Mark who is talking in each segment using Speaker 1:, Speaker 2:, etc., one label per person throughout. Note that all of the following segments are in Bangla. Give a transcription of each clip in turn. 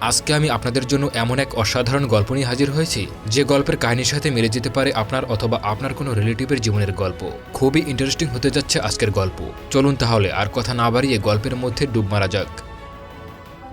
Speaker 1: আজকে আমি আপনাদের জন্য এমন এক অসাধারণ গল্প নিয়ে হাজির হয়েছি, যে গল্পের কাহিনীর সাথে মিলে যেতে পারে আপনার অথবা আপনার কোনো রিলেটিভের জীবনের গল্প। খুবই ইন্টারেস্টিং হতে যাচ্ছে আজকের গল্প। চলুন তাহলে আর কথা না বাড়িয়ে গল্পের মধ্যে ডুব মারা যাক।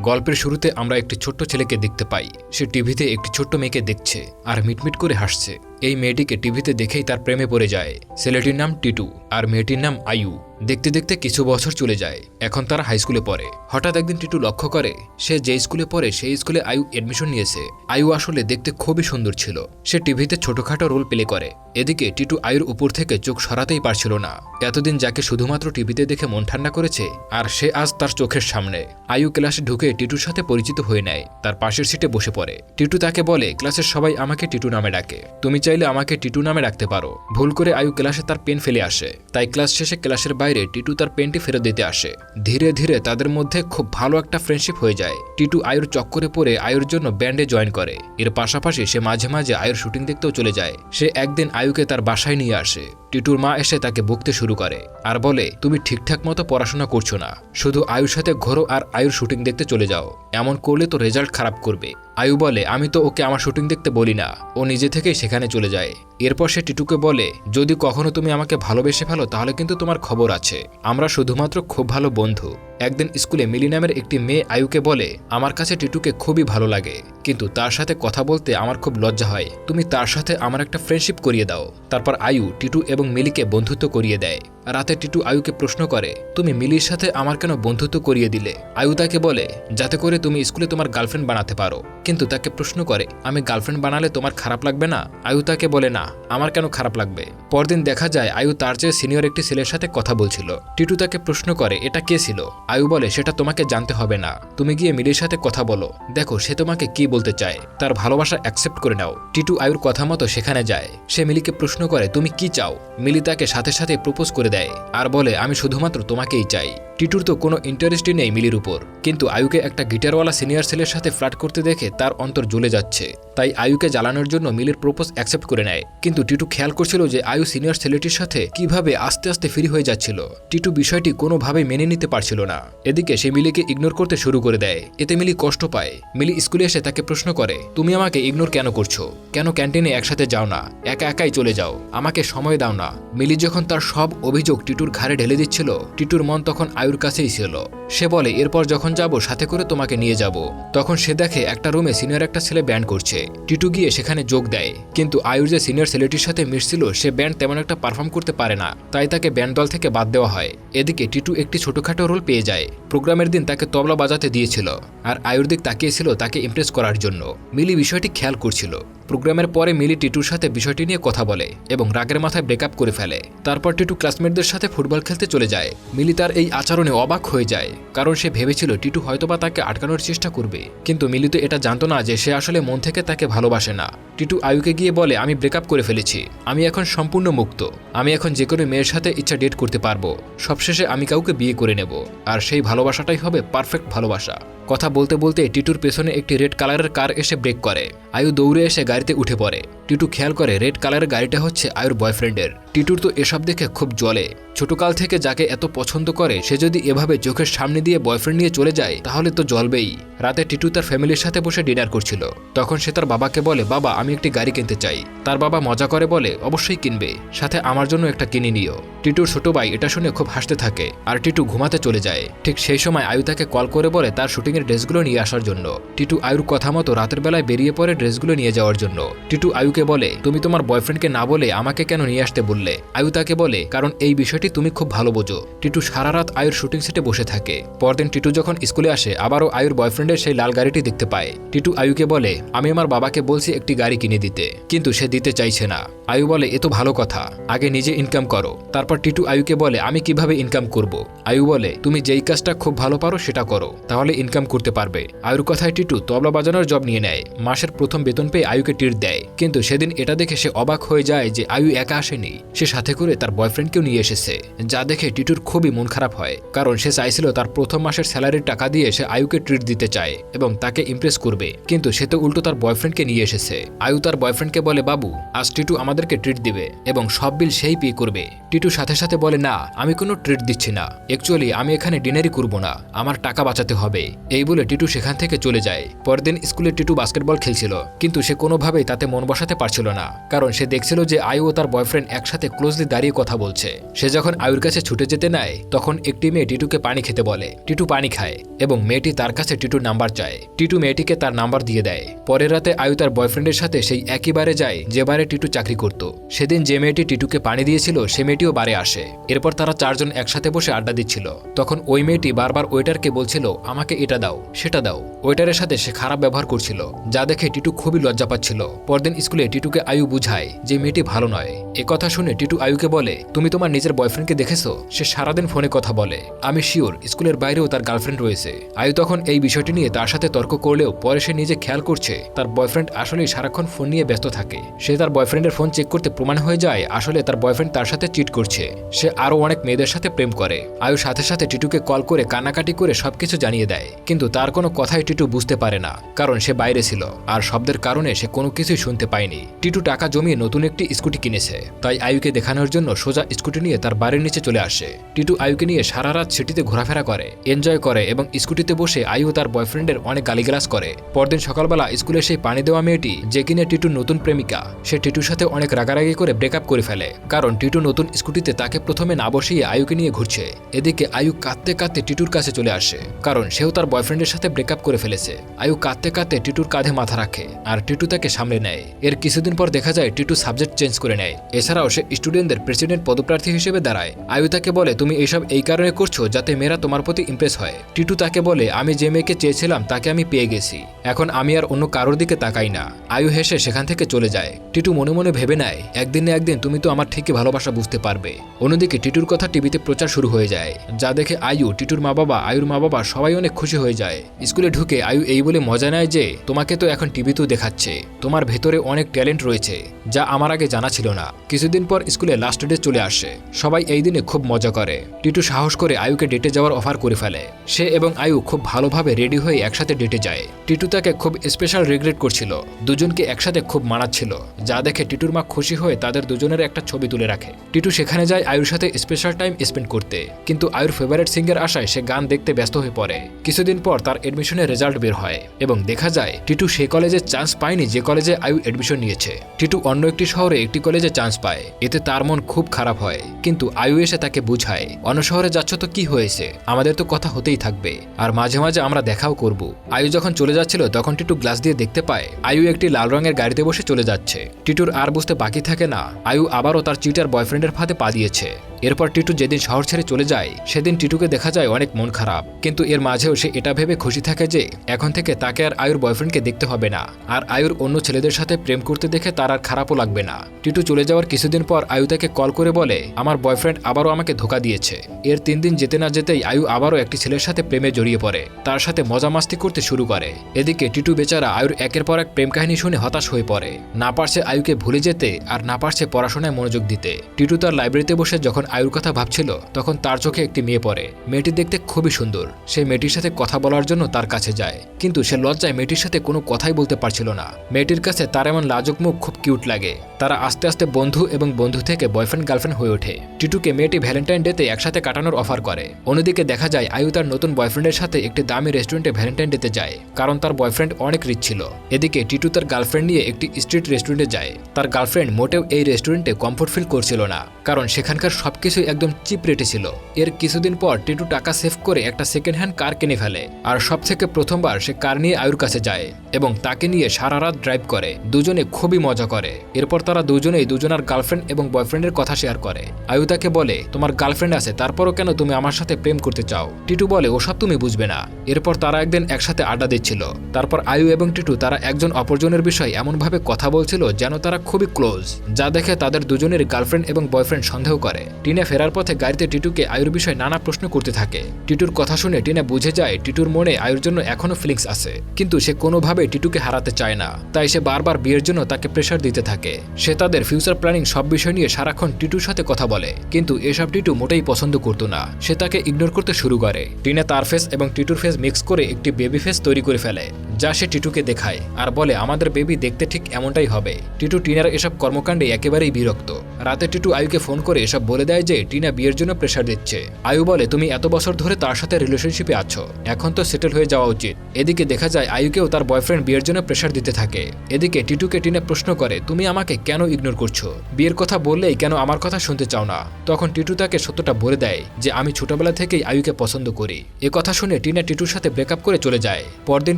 Speaker 1: গল্পের শুরুতে আমরা একটি ছোট্ট ছেলেকে দেখতে পাই। সে টিভিতে একটি ছোট্ট মেয়েকে দেখছে আর মিটমিট করে হাসছে। এই মেয়েটিকে টিভিতে দেখেই তার প্রেমে পড়ে যায়। ছেলেটির নাম টিটু আর মেয়েটির নাম আয়ু। দেখতে দেখতে কিছু বছর চলে যায়। এখন তারা হাই স্কুলে পড়ে। হঠাৎ একদিন টিটু লক্ষ্য করে, সে যে স্কুলে পড়ে, সেই স্কুলে আয়ু এডমিশন নিয়েছে। আয়ু আসলে দেখতে খুবই সুন্দর ছিল। সে টিভিতে ছোটখাটো রোল প্লে করে। এদিকে টিটু আয়ুর উপর থেকে চোখ সরাতেই পারছিল না। এতদিন যাকে শুধুমাত্র টিভিতে দেখে মন ঠান্ডা করেছে, আর সে আজ তার চোখের সামনে। আয়ু ক্লাসে ঢুকে টিটুর সাথে পরিচিত হয়ে নেয়। তার পাশের সিটে বসে পড়ে। টিটু তাকে বলে ক্লাসের সবাই আমাকে টিটু নামে ডাকে। তুমি চাইলে আমাকে টিটু নামে রাখতে পারো। ভুল করে আয়ু ক্লাসে তার পেন ফেলে আসে। তাই ক্লাস শেষে ক্লাসের বাইরে টিটু তার পেনটি ফেরত দিতে আসে। ধীরে ধীরে তাদের মধ্যে খুব ভালো একটা ফ্রেন্ডশিপ হয়ে যায়। টিটু আয়ুর চক্করে পড়ে আয়ুর জন্য ব্যান্ডে জয়েন করে। এর পাশাপাশি সে মাঝে মাঝে আয়ুর শুটিং দেখতেও চলে যায়। সে একদিন আয়ুকে তার বাসায় নিয়ে আসে। টিটুর মা এসে তাকে বকতে শুরু করে আর বলে, তুমি ঠিকঠাক মতো পড়াশোনা করছ না। শুধু আয়ুর সাথে ঘোরো আর আয়ুর শুটিং দেখতে চলে যাও। এমন করলে তো রেজাল্ট খারাপ করবে। আয়ু বলে, আমি তো ওকে আমার শুটিং দেখতে বলি না। ও নিজে থেকেই সেখানে চলে যায়। এরপর সে টিটুকে বলে, যদি কখনো তুমি আমাকে ভালোবেসে ফেলো তাহলে কিন্তু তোমার খবর আছে। আমরা শুধুমাত্র খুব ভালো বন্ধু। একদিন স্কুলে মিলি নামের একটি মেয়ে আয়ুকে বলে, আমার কাছে টিটুকে খুবই ভালো লাগে, কিন্তু তার সাথে কথা বলতে আমার খুব লজ্জা হয়। তুমি তার সাথে আমার একটা ফ্রেন্ডশিপ করিয়ে দাও। তারপর আয়ু টিটু এবং মিলিকে বন্ধুত্ব করিয়ে দেয়। রাতে টিটু আয়ুকে প্রশ্ন করে, তুমি মিলির সাথে আমার কেন বন্ধুত্ব করিয়ে দিলে? আয়ু তাকে বলে, যাতে করে তুমি স্কুলে তোমার গার্লফ্রেন্ড বানাতে পারো। কিন্তু তাকে প্রশ্ন করে, আমি গার্লফ্রেন্ড বানালে তোমার খারাপ লাগবে না? আয়ু তাকে বলে, না, আমার কেন খারাপ লাগবে? পরদিন দেখা যায় আয়ু তার চেয়ে সিনিয়র একটি ছেলের সাথে কথা বলছিল। টিটু তাকে প্রশ্ন করে, এটা কে ছিল? আয়ু বলে সেটা তোমাকে জানতে হবে না। তুমি গিয়ে মিলির সাথে কথা বলো। দেখো, সে তোমাকে কি বলতে চায়। তার ভালোবাসা অ্যাকসেপ্ট করে নাও। টিটু আয়ুর কথা মতো সেখানে যায়। সে মিলিকে প্রশ্ন করে, তুমি কি চাও? মিলি তাকে সাথে সাথে প্রপোজ করে দেয়। আর বলে, আমি শুধুমাত্র তোমাকেই চাই। টিটুর তো কোনো ইন্টারেস্টই নেই মিলির উপর। কিন্তু আয়ুকে একটা গিটারওয়ালা সিনিয়র ছেলের সাথে ফ্ল্যাট করতে দেখে তার অন্তর জ্বলে যাচ্ছে। তাই আয়ুকে জ্বালানোর জন্য মিলির প্রপোজ অ্যাকসেপ্ট করে নেয়। কিন্তু টিটু খেয়াল করছিল যে আয়ু সিনিয়র ছেলেটির সাথে কীভাবে আস্তে আস্তে ফ্রি হয়ে যাচ্ছিল। টিটু বিষয়টি কোনোভাবেই মেনে নিতে পারছিল না। এদিকে সে মিলিকে ইগনোর করতে শুরু করে দেয়। এতে মিলি কষ্ট পায়। মিলি স্কুলে এসে তাকে প্রশ্ন করে, তুমি আমাকে ইগনোর কেন করছ? কেন ক্যান্টিনে একসাথে যাও না? একা একাই চলে যাও। আমাকে সময় দাও না। মিলি যখন তার সব অভিযোগ টিটুর ঘাড়ে ঢেলে দিচ্ছিল, টিটুর মন তখন আয়ুর কাছেই ছিল। সে বলে, এরপর যখন যাব, সাথে করে তোমাকে নিয়ে যাব। তখন সে দেখে একটা রুমে সিনিয়র একটা ছেলে ব্যান্ড করছে। টিটু গিয়ে সেখানে যোগ দেয়। কিন্তু আয়ুর যে সিনিয়র ছেলেটির সাথে মিশছিল, সে ব্যান্ড তেমন একটা পারফর্ম করতে পারে না। তাই তাকে ব্যান্ড দল থেকে বাদ দেওয়া হয়। এদিকে টিটু একটি ছোটখাটো রোল পেয়ে যায়। প্রোগ্রামের দিন তাকে তবলা বাজাতে দিয়েছিল। আর আয়ুর দিক তাকিয়েছিল তাকে ইমপ্রেস করার জন্য। মিলি বিষয়টি খেয়াল করছিল। প্রোগ্রামের পরে মিলি টিটুর সাথে বিষয়টি নিয়ে কথা বলে এবং রাগের মাথায় ব্রেকআপ করে ফেলে। তারপর টিটু ক্লাসমেটদের সাথে ফুটবল খেলতে চলে যায়। মিলি তার এই আচরণে অবাক হয়ে যায়। কারণ সে ভেবেছিল, টিটু হয়তোবা তাকে আটকানোর চেষ্টা করবে। কিন্তু মিলি তো এটা জানতো না যে সে আসলে মন থেকে তাকে ভালোবাসে না। টিটু আয়ুকে গিয়ে বলে, আমি ব্রেকআপ করে ফেলেছি। আমি এখন সম্পূর্ণ মুক্ত। আমি এখন যে কোনো মেয়ের সাথে ইচ্ছা ডেট করতে পারব। সবশেষে আমি কাউকে বিয়ে করে নেব। আর সেই ভালোবাসাটাই হবে পারফেক্ট ভালোবাসা। কথা বলতে বলতে টিটুর পেছনে একটি রেড কালারের কার এসে ব্রেক করে। আয়ু দৌড়ে এসে গাড়িতে উঠে পড়ে। টিটু খেয়াল করে রেড কালারের গাড়িটা হচ্ছে আয়ুর বয়ফ্রেন্ডের। টিটুর তো এসব দেখে খুব জলে ছোটকাল থেকে যাকে এত পছন্দ করে, সে যদি এভাবে চোখের সামনে দিয়ে বয়ফ্রেন্ড নিয়ে চলে যায়, তাহলে তো জ্বলবেই। রাতে টিটু তার ফ্যামিলির সাথে বসে ডিনার করছিল। তখন সে তার বাবাকে বলে, বাবা, আমি একটি গাড়ি কিনতে চাই। তার বাবা মজা করে বলে, অবশ্যই কিনবে। সাথে আমার জন্য একটা কিনে নিও। টিটুর ছোট ভাই এটা শুনে খুব হাসতে থাকে, আর টিটু ঘুমাতে চলে যায়। ঠিক সেই সময় আয়ু তাকে কল করে বলে তার শুটিংয়ের ড্রেসগুলো নিয়ে আসার জন্য। টিটু আয়ুর কথা মতো রাতের বেলায় বেরিয়ে পড়ে ড্রেসগুলো নিয়ে যাওয়ার জন্য। টিটু আয়ুকে বলে, তুমি তোমার বয়ফ্রেন্ডকে না বলে আমাকে কেন নিয়ে আসতে বললে? আয়ু তাকে বলে, কারণ এই বিষয়টি তুমি খুব ভালো বোঝো। টিটু সারা রাত আয়ুর শুটিং সেটে বসে থাকে। পরদিন টিটু যখন স্কুলে আসে, আবারও আয়ুর বয়ফ্রেন্ডের সেই লাল গাড়িটি দেখতে পায়। টিটু আয়ুকে বলে, আমি আমার বাবাকে বলছি একটি গাড়ি কিনে দিতে, কিন্তু সে দিতে চাইছে না। আয়ু বলে, এ তো ভালো কথা। আগে নিজে ইনকাম করো। তারপর টিটু আয়ুকে বলে, আমি কীভাবে ইনকাম করব? আয়ু বলে, তুমি যেই কাজটা খুব ভালো পারো সেটা করো, তাহলে ইনকাম করতে পারবে। আয়ুর কথায় টিটু তবলা বাজানোর জব নিয়ে নেয়। মাসের প্রথম বেতন পেয়ে আয়ুকে টির দেয়। কিন্তু সেদিন এটা দেখে সে অবাক হয়ে যায় যে আয়ু একা আসেনি। সে সাথে করে তার বয়ফ্রেন্ডকেও নিয়ে এসেছে। যা দেখে টিটুর খুবই মন খারাপ হয়, কারণ সে চাইছিল তার প্রথম মাসের স্যালারির টাকা দিয়ে সে আয়ুকে ট্রিট দিতে চায় এবং তাকে ইমপ্রেস করবে। কিন্তু সে তো উল্টো তার বয়ফ্রেন্ডকে নিয়ে এসেছে। আয়ু তার বয়ফ্রেন্ডকে বলে, বাবু, আজ টিটু আমাদের তাদেরকে ট্রিট দিবে এবং সব বিল সেই পে করবে। টিটু সাথে সাথে বলে, না, আমি কোনো ট্রিট দিচ্ছি না। অ্যাকচুয়ালি আমি এখানে ডিনারই করব না। আমার টাকা বাঁচাতে হবে। এই বলে টিটু সেখান থেকে চলে যায়। পরের দিন স্কুলে টিটু বাস্কেটবল খেলছিল, কিন্তু সে কোনোভাবেই তাতে মন বসাতে পারছিল না, কারণ সে দেখছিল যে আয়ু ও তার বয়ফ্রেন্ড একসাথে ক্লোজলি দাঁড়িয়ে কথা বলছে। সে যখন আয়ুর কাছে ছুটে যেতে নেয়, তখন একটি মেয়ে টিটুকে পানি খেতে বলে। টিটু পানি খায় এবং মেয়েটি তার কাছে টিটুর নাম্বার চায়। টিটু মেয়েটিকে তার নাম্বার দিয়ে দেয়। পরের রাতে আয়ু তার বয়ফ্রেন্ডের সাথে সেই একই বারে যায়, যে বারে টিটু চাকরি করত। সেদিন যে মেয়েটি টিটুকে পানি দিয়েছিল, সে মেয়েটিও বারে আসে। এরপর তারা চারজন একসাথে বসে আড্ডা দিচ্ছিল। তখন ওই মেয়েটি বারবার ওয়েটারকে বলছিল, আমাকে এটা দাও, সেটা দাও। ওয়েটারের সাথে সে খারাপ ব্যবহার করছিল, যা দেখে টিটু খুবই লজ্জা পাচ্ছিল। পরদিন স্কুলে টিটুকে আয়ু বুঝায় যে মেয়েটি ভালো নয়। এ কথা শুনে টিটু আয়ুকে বলে, তুমি তোমার নিজের বয়ফ্রেন্ডকে দেখেছ? সে সারাদিন ফোনে কথা বলে, আমি শিওর, স্কুলের বাইরেও তার গার্লফ্রেন্ড রয়েছে। আয়ু তখন এই বিষয়টি নিয়ে তার সাথে তর্ক করলেও পরে সে নিজে খেয়াল করছে, তার বয়ফ্রেন্ড আসলেই সারাক্ষণ ফোন নিয়ে ব্যস্ত থাকে। সে তার বয়ফ্রেন্ডের ফোন চেক করতে প্রমাণ হয়ে যায়, আসলে তার বয়ফ্রেন্ড তার সাথে চিট করছে। সে আরও অনেক মেয়েদের সাথে প্রেম করে। আয়ু সাথে সাথে টিটুকে কল করে, কান্নাকাটি করে সবকিছু জানিয়ে দেয়। কিন্তু তার কোনো কথাই টিটু বুঝতে পারে না, কারণ সে বাইরে ছিল। আর শব্দের কারণে সে কোনো কিছুই শুনতে পায়নি। টিটু টাকা জমিয়ে নতুন একটি স্কুটি কিনেছে। তাই আয়ুকে দেখানোর জন্য সোজা স্কুটি নিয়ে তার বাড়ির নিচে চলে আসে। টিটু আয়ুকে নিয়ে সারা রাত সিটিতে ঘোরাফেরা করে এনজয় করে এবং স্কুটিতে বসে আয়ু তার বয়ফ্রেন্ডের অনেক গালিগালাজ করে। পরদিন সকালবেলা স্কুলে সেই পানি দেওয়া মেয়েটি, যে কিনে টিটুর নতুন প্রেমিকা, সে টিটুর সাথে অনেক রাগারাগি করে ব্রেকআপ করে ফেলে, কারণ টিটু নতুন স্কুটিতে তাকে প্রথমে না বসিয়ে আয়ুকে নিয়ে ঘুরছে। এদিকে আয়ু কাঁদতে কাঁদতে টিটুর কাছে চলে আসে, কারণ সেও তার বয়ফ্রেন্ডের সাথে ব্রেকআপ করে ফেলেছে। আয়ু কাঁদতে কাঁদতে টিটুর কাঁধে মাথা রাখে, আর টিটু তাকে সামলে নেয়। এর কিছুদিন পর দেখা যায় টিটু সাবজেক্ট চেঞ্জ করে নেয়। এছাড়াও সে স্টুডেন্টদের প্রেসিডেন্ট পদপ্রার্থী হিসেবে দাঁড়ায়। আয়ু তাকে বলে, তুমি এইসব এই কারণে করছ যাতে মেয়েরা তোমার প্রতি ইমপ্রেস হয়? টিটু তাকে বলে, আমি যে মেয়েকে চেয়েছিলাম তাকে আমি পেয়ে গেছি। এখন আমি আর অন্য কারোর দিকে তাকাই না। আয়ু হেসে সেখান থেকে চলে যায়। টিটু মনে মনে ভেবে নেয় একদিন না একদিন তুমি তো আমার ঠিকই ভালোবাসা বুঝতে পারবে। অন্যদিকে টিটুর কথা টিভিতে প্রচার শুরু হয়ে যায়। যা দেখে আয়ু, টিটুর মা বাবা আয়ুর মা বাবা সবাই অনেক খুশি হয়ে যায়। স্কুলে ঢুকে আয়ু এই বলে মজা নেয় যে, তোমাকে তো এখন টিভিতেও দেখাচ্ছে। তোমার ভেতরে অনেক ট্যালেন্ট রয়েছে, যা আমার আগে জানা ছিল না। কিছুদিন পর স্কুলে লাস্ট ডে চলে আসে। সবাই এই দিনে খুব মজা করে। টিটু সাহস করে আয়ুকে ডেটে যাওয়ার অফার করে ফেলে। সে এবং আয়ু খুব ভালোভাবে রেডি হয়ে একসাথে ডেটে যায়। টিটু তাকে খুব স্পেশাল রিগ্রেট করছিল। দুজনকে একসাথে খুব মানাচ্ছিল। যা দেখে টিটুর মা খুশি হয়ে তাদের দুজনের একটা ছবি তুলে রাখে। টিটু সেখানে যায় আয়ুর সাথে স্পেশাল টাইম স্পেন্ড করতে। কিন্তু আয়ুর ফেভারিট সিঙ্গার আশায় সে গান দেখতে ব্যস্ত হয়ে পড়ে। কিছুদিন পর তার এডমিশনের রেজাল্ট বের হয় এবং দেখা যায় টিটু সে কলেজে চান্স পায়নি যে কলেজে আয়ু এডমিশন নিয়েছে। টিটু অন্য একটি শহরে একটি কলেজে চান্স পায়। এতে তার মন খুব খারাপ হয়। কিন্তু আয়ু এসে তাকে বুঝায়, অন্য শহরে যাচ্ছ তো কি হয়েছে? আমাদের তো কথা হতেই থাকবে। আর মাঝে মাঝে আমরা দেখাও করব। আয়ু যখন চলে যাচ্ছিল, তখন টিটু গ্লাস দিয়ে দেখতে পায়, আয়ু একটি লাল রঙের গাড়িতে বসে চলে যাচ্ছে। টিটুর আর বুঝতে বাকি থাকে না। আয়ু আবারও তার চিটার বয়ফ্রেন্ডের ফাঁদে পা দিয়েছে। এরপর টিটু যেদিন শহর ছেড়ে চলে যায়, সেদিন টিটুকে দেখা যায় অনেক মন খারাপ। কিন্তু এর মাঝেও সে এটা ভেবে খুশি থাকে যে, এখন থেকে তাকে আর আয়ুর বয়ফ্রেন্ডকে দেখতে হবে না। আর আয়ুর অন্য ছেলেদের সাথে প্রেম করতে দেখে তার আর খারাপও লাগবে না। টিটু চলে যাওয়ার কিছুদিন পর আয়ু তাকে কল করে বলে, আমার বয়ফ্রেন্ড আবারও আমাকে ধোকা দিয়েছে। এর তিন দিন যেতে না যেতেই আয়ু আবারও একটি ছেলের সাথে প্রেমে জড়িয়ে পড়ে। তার সাথে মজা মাস্তি করতে শুরু করে। এদিকে টিটু বেচারা আয়ুর একের পর এক প্রেম কাহিনী শুনে হতাশ হয়ে পড়ে। না পারছে আয়ুকে ভুলে যেতে, আর না পারছে পড়াশোনায় মনোযোগ দিতে। টিটু তার লাইব্রেরিতে বসে যখন আয়ুর কথা ভাবছিল, তখন তার চোখে একটি মেয়ে পড়ে। মেয়েটি দেখতে খুবই সুন্দর। সে মেয়েটির সাথে কথা বলার জন্য তার কাছে যায়। কিন্তু সে লজ্জায় মেয়েটির সাথে কোনো কথাই বলতে পারছিল না। মেয়েটির কাছে তার এমন লাজুক মুখ খুব কিউট লাগে। তারা আস্তে আস্তে বন্ধু এবং বন্ধু থেকে বয়ফ্রেন্ড, গার্লফ্রেন্ড হয়ে ওঠে। টিটুকে মেয়েটি ভ্যালেন্টাইন ডেতে একসাথে কাটানোর অফার করে। অন্যদিকে দেখা যায়, আয়ু তার নতুন বয়ফ্রেন্ডের সাথে একটি দামি রেস্টুরেন্টে ভ্যালেন্টাইন ডেতে যায়, কারণ তার বয়ফ্রেন্ড অনেক রিচ ছিল। এদিকে টিটু তার গার্লফ্রেন্ড নিয়ে একটি স্ট্রিট রেস্টুরেন্টে যায়। তার গার্লফ্রেন্ড মোটেও এই রেস্টুরেন্টে কমফোর্ট ফিল করছিল না, কারণ সেখানকার সবকিছুই একদম চিপ রেটে ছিল। এর কিছুদিন পর টিটু টাকা সেভ করে একটা সেকেন্ড হ্যান্ড কার কিনে ফেলে। আর সব থেকে প্রথমবার সে কার নিয়ে আয়ুর কাছে যায় এবং তাকে নিয়ে সারা রাত ড্রাইভ করে। দুজনে খুবই মজা করে। এরপর তারা দুজনেই দুজনার গার্লফ্রেন্ড এবং বয়ফ্রেন্ডের কথা শেয়ার করে। আয়ু তাকে বলে, তোমার গার্লফ্রেন্ড আছে, তারপরও কেন তুমি আমার সাথে প্রেম করতে চাও? টিটু বলে, ওসব তুমি বুঝবে না। এরপর তারা একদিন একসাথে আড্ডা দিচ্ছিল। তারপর আয়ু এবং টিটু তারা একজন অপরজনের বিষয়ে এমনভাবে কথা বলছিল যেন তারা খুবই ক্লোজ যা দেখে তাদের দুজনের গার্লফ্রেন্ড এবং বয়ফ্রেন্ড সন্দেহ করে। টিনে ফেরার পথে গাড়িতে টিটুকে আয়ুর বিষয়ে নানা প্রশ্ন করতে থাকে। টিটুর কথা শুনে টিনা বুঝে যায়, টিটুর মনে আয়ুর জন্য এখনও ফিলিংস আছে। কিন্তু সে কোনোভাবে টিটুকে হারাতে চায় না। তাই সে বারবার বিয়ের জন্য তাকে প্রেশার দিতে থাকে। সে তাদের ফিউচার প্ল্যানিং সব বিষয় নিয়ে সারাক্ষণ টিটুর সাথে কথা বলে। কিন্তু এসব টিটু মোটেই পছন্দ করতো না। সে তাকে ইগনোর করতে শুরু করে। টিনা তার ফেস এবং টিটুর ফেস মিক্স করে একটি বেবি ফেস তৈরি করে ফেলে। যা সে টিটুকে দেখায় আর বলে, আমাদের বেবি দেখতে ঠিক এমনটাই হবে। টিটু টিনার এসব কর্মকাণ্ডে একেবারেই বিরক্ত। রাতে টিটু আয়ুকে ফোন করে এসব বলে দেয় যে, টিনা বিয়ের জন্য প্রেশার দিচ্ছে। আয়ু বলে, তুমি এত বছর ধরে তার সাথে রিলেশনশিপে আছো। এখন তো সেটেল হয়ে যাওয়া উচিত। এদিকে দেখা যায় আয়ুকেও তার বয়ফ্রেন্ড বিয়ের জন্য প্রেশার দিতে থাকে। এদিকে টিটুকে টিনা প্রশ্ন করে, তুমি আমাকে কেন ইগনোর করছ? বিয়ের কথা বললেই কেন আমার কথা শুনতে চাও না? তখন টিটু তাকে সত্যটা বলে দেয় যে, আমি ছোটবেলা থেকেই আয়ুকে পছন্দ করি। এ কথা শুনে টিনা টিটুর সাথে ব্রেকআপ করে চলে যায়। পরদিন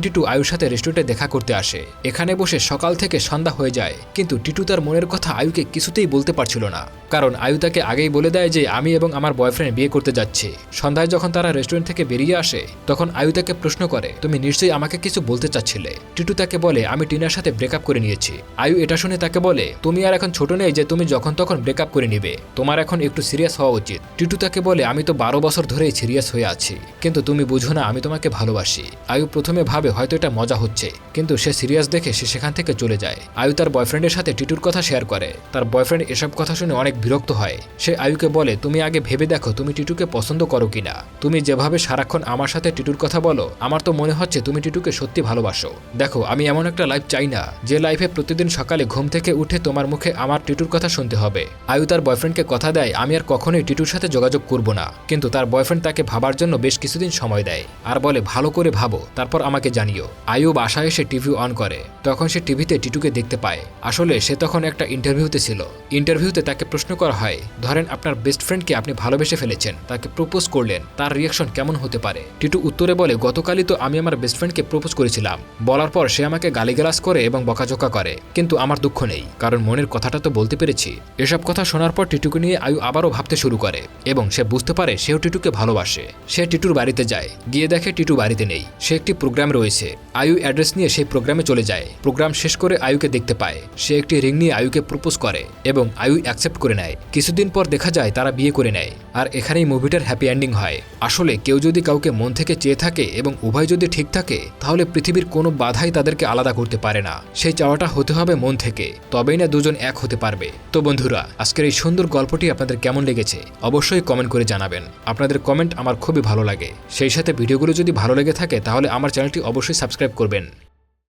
Speaker 1: টিটু আয়ুর সাথে রেস্টুরেন্টে দেখা করতে আসে। এখানে বসে সকাল থেকে সন্ধ্যা হয়ে যায়, কিন্তু টিটু তার মনের কথা আয়ুকে কিছুতেই বলতে পারছিল না। কারণ আয়ু তাকে আগেই বলে দেয় যে, আমি এবং আমার বয়ফ্রেন্ড বিয়ে করতে যাচ্ছি। সন্ধ্যায় যখন তারা রেস্টুরেন্ট থেকে বেরিয়ে আসে, তখন আয়ু তাকে প্রশ্ন করে, তুমি নিশ্চয়ই আমাকে কিছু বলতে চাচ্ছিলে। টিটু তাকে বলে, আমি টিনার সাথে ব্রেকআপ করে নিয়েছি। আয়ু এটা শুনে তাকে বলে, তুমি আর এখন ছোট নেই যে তুমি যখন তখন ব্রেকআপ করে নিবে। তোমার এখন একটু সিরিয়াস হওয়া উচিত। টিটু তাকে বলে, আমি তো বারো বছর ধরেই সিরিয়াস হয়ে আছি, কিন্তু তুমি বুঝো না, আমি তোমাকে ভালোবাসি। আয়ু প্রথমে ভাবে, হয়তো এটা মজা হচ্ছে। কিন্তু সে সিরিয়াস দেখে সে সেখান থেকে চলে যায়। আয়ু তার বয়ফ্রেন্ডের সাথে টিটুর কথা শেয়ার করে। তার বয়ফ্রেন্ড এসব কথা শুনে অনেক বিরক্ত হয়। সে আয়ুকে বলে, তুমি আগে ভেবে দেখো, তুমি টিটুকে পছন্দ করো কিনা? তুমি যেভাবে সারাক্ষণ আমার সাথে টিটুর কথা বলো, আমার তো মনে হচ্ছে তুমি টিটুকে সত্যি ভালোবাসো। দেখো, আমি এমন একটা লাইফ চাই না, যে লাইফে প্রতিদিন সকালে ঘুম থেকে উঠে তোমার মুখে আমার টিটুর কথা শুনতে হবে। আয়ু তার বয়ফ্রেন্ডকে কথা দেয়, আমি আর কখনোই টিটুর সাথে যোগাযোগ করব না। কিন্তু তার বয়ফ্রেন্ড তাকে ভাবার জন্য বেশ কিছুদিন সময় দেয়, আর বলে, ভালো করে ভাবো, তারপর আমাকে জানিও। আয়ু বাসায় এসে টিভি অন করে, তখন সে টিভিতে টিটুকে দেখতে পায়। আসলে সে তখন একটা ইন্টারভিউতে ছিল। ইন্টারভিউতে তাকে প্রশ্ন করা হয়, ধরেন আপনার বেস্ট ফ্রেন্ডকে আপনি ভালোবেসে ফেলেছেন, তাকে প্রপোজ করলেন, তার রিয়াকশন কেমন হতে পারে? টিটু উত্তরে বলে, গতকালই তো আমি আমার বেস্ট ফ্রেন্ডকে প্রপোজ করেছিলাম। বলার পর সে আমাকে গালিগালাজ করে এবং বকাঝোকা করে। কিন্তু আমার দুঃখ নেই, কারণ মনের কথাটা তো বলতে পেরেছি। এসব কথা শোনার পর টিটুকে নিয়ে আয়ু আবারও ভাবতে শুরু করে এবং সে বুঝতে পারে সেও টিটুকে ভালোবাসে। সে টিটুর বাড়িতে যায়, গিয়ে দেখে টিটু বাড়িতে নেই। সে একটি প্রোগ্রাম রয়েছে, আয়ু অ্যাড্রেস নিয়ে সেই প্রোগ্রামে চলে যায়। প্রোগ্রাম শেষ করে আয়ুকে দেখতে পায়। সে একটি রিং নিয়ে আয়ুকে প্রপোজ করে এবং আয়ু অ্যাকসেপ্ট করে নেয়। কিছুদিন পর দেখা যায় তারা বিয়ে করে নেয়। আর এখানেই মুভিটার হ্যাপি এন্ডিং হয়। আসলে কেউ যদি কাউকে মন থেকে চেয়ে থাকে এবং উভয় যদি ঠিক থাকে, তাহলে পৃথিবীর কোনো বাধাই তাদেরকে আলাদা করতে পারে না। সেই চাওয়াটা হতে হবে মন থেকে, তবেই না দুজন এক হতে পারবে। তো বন্ধুরা, আজকের এই সুন্দর গল্পটি আপনাদের কেমন লেগেছে? অবশ্যই কমেন্ট করে জানাবেন। আপনাদের কমেন্ট আমার খুবই ভালো লাগে। সেই সাথে ভিডিওগুলো যদি ভালো লেগে থাকে, তাহলে আমার চ্যানেলটি অবশ্যই সাবস্ক্রাইব করবেন।